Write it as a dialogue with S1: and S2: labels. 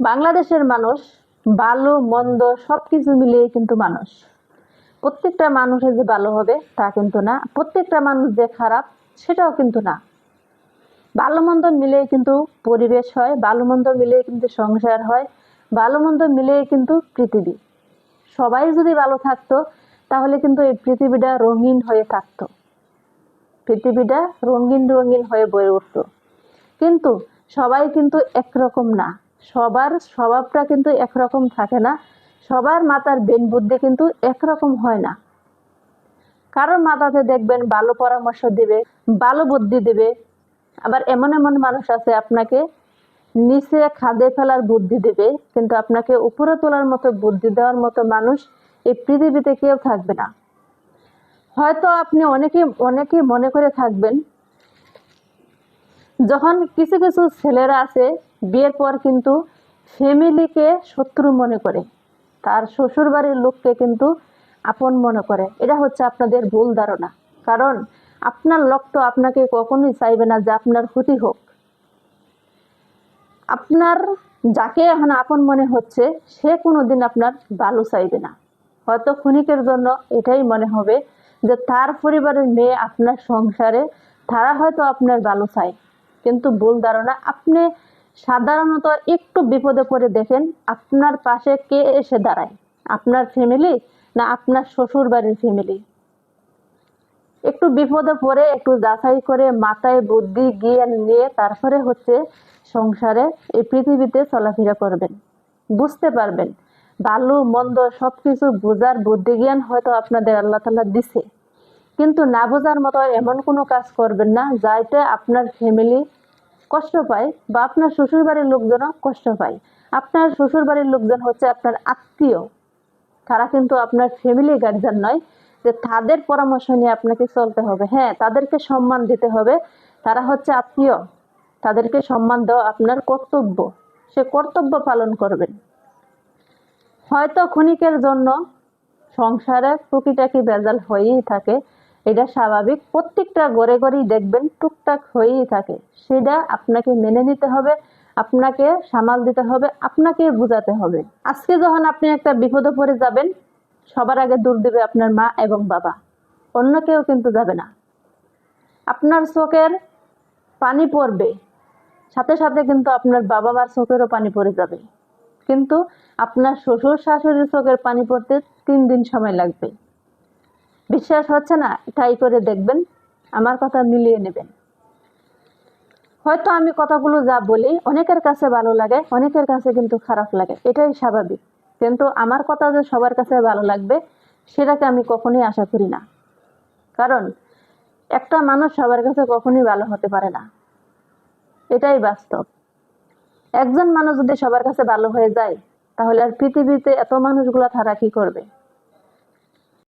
S1: বাংলাদেশের মানুষ, ভালো, মন্দ সব কিছু মিলিয়ে কিন্তু মানুষ। প্রত্যেকটা মানুষের যে ভালো হবে, তা কিন্তু না। প্রত্যেকটা মানুষ যে খারাপ, সেটাও কিন্তু না। ভালো, মন্দ মিলিয়ে কিন্তু পরিবেশ হয়, ভালো, মন্দ মিলিয়ে কিন্তু সংসার হয়, ভালো, মন্দ মিলিয়ে কিন্তু পৃথিবী। সবাই যদি ভালো থাকতো, তাহলে কিন্তু এই পৃথিবীটা রঙিন হয়ে থাকতো। পৃথিবীটা রঙিন রঙিন হয়ে বয়ে উঠতো। কিন্তু সবাই কিন্তু একরকম না। সবার স্বভাবটা কিন্তু একরকম থাকে না। সবার মাথার বেন বুদ্ধি কিন্তু একরকম হয় না। কারোর মাথাতে দেখবেন ভালো পরামর্শ দেবে, ভালো বুদ্ধি দিবে। আবার এমন এমন মানুষ আছে আপনাকে নিচে খাদে ফেলার বুদ্ধি দেবে, কিন্তু আপনাকে উপরে তোলার মতো বুদ্ধি দেওয়ার মতো মানুষ এই পৃথিবীতে কেউ থাকবে না। হয়তো আপনি অনেকে অনেকেই মনে করে থাকবেন, যখন কিছু কিছু ছেলেরা আছে বিয়ের পর কিন্তু ফ্যামিলিকে শত্রু মনে করে। তার শ্বশুর বাড়ির লোককে কিন্তু আপন মনে করে। এটা হচ্ছে আপনাদের ভুল ধারণা। কারণ আপনার লোক তো আপনাকে কখনোই চাইবে না যে আপনার ক্ষতি হোক। আপনার যাকে এখন আপন মনে হচ্ছে, সে কোনোদিন আপনার ভালো চাইবে না। হয়তো ক্ষণিকের জন্য এটাই মনে হবে যে তার পরিবারের মেয়ে আপনার সংসারে, তারা হয়তো আপনার ভালো চায়। কিন্তু ভুল ধারণা, আপনি সাধারণত একটু বিপদে পড়ে দেখেন আপনার পাশে কে এসে দাঁড়ায়? আপনার ফ্যামিলি না আপনার শ্বশুর বাড়ির ফ্যামিলি একটু বিপদে পড়ে, একটু যাচাই করে মাথায় বুদ্ধি, জ্ঞান নিয়ে তারপরে হচ্ছে সংসারে এই পৃথিবীতে চলাফেরা করবেন। বুঝতে পারবেন, ভালো, মন্দ সব কিছু বোঝার বুদ্ধি জ্ঞান হয়তো আপনাদের আল্লাহ তালা দিছে। কিন্তু না বোঝার মতো এমন কোনো কাজ করবেন না যাইতে আপনার ফ্যামিলি কষ্ট পায় বা আপনার শ্বশুর বাড়ির লোকজনও কষ্ট পায়। আপনার শ্বশুর বাড়ির লোকজন হচ্ছে আপনার আত্মীয়। তারা কিন্তু আপনার ফ্যামিলি গার্জিয়ান নয় যে তাদের পরামর্শ নিয়ে আপনাকে চলতে হবে। হ্যাঁ তাদেরকে সম্মান দিতে হবে। তারা হচ্ছে আত্মীয়। তাদেরকে সম্মান দেওয়া আপনার কর্তব্য। সে কর্তব্য পালন করবেন। হয়তো ক্ষণিকের জন্য সংসারে টুকিটাকি বেজাল হয়েই থাকে। এটা স্বাভাবিক। প্রত্যেকটা ঘরে ঘরেই দেখবেন টুকটাক হয়েই থাকে। সেটা আপনাকে মেনে নিতে হবে, আপনাকে সামাল দিতে হবে, আপনাকে বোঝাতে হবে। আজকে যখন আপনি একটা বিপদে পড়ে যাবেন, সবার আগে দূর দেবে আপনার মা এবং বাবা। অন্য কেউ কিন্তু যাবে না। আপনার চোখের পানি পড়বে। সাথে সাথে কিন্তু আপনার বাবা মার চোখেরও পানি পড়ে যাবে। কিন্তু আপনার শ্বশুর শাশুড়ির চোখের পানি পড়তে তিন দিন সময় লাগবে। বিশ্বাস হচ্ছে না ট্রাই করে দেখবেন, আমার কথা মিলিয়ে নেবেন। হয়তো আমি কথাগুলো যা বলি, অনেকের কাছে ভালো লাগে, অনেকের কাছে কিন্তু খারাপ লাগে, এটাই স্বাভাবিক। কিন্তু আমার কথা যে সবার কাছে ভালো লাগবে, সেটাকে আমি কখনোই আশা করি না। কারণ, একটা মানুষ সবার কাছে কখনোই ভালো হতে পারে না। এটাই বাস্তব। একজন মানুষ যদি সবার কাছে ভালো হয়ে যায়, তাহলে আর পৃথিবীতে এত মানুষগুলো তারা কি করবে?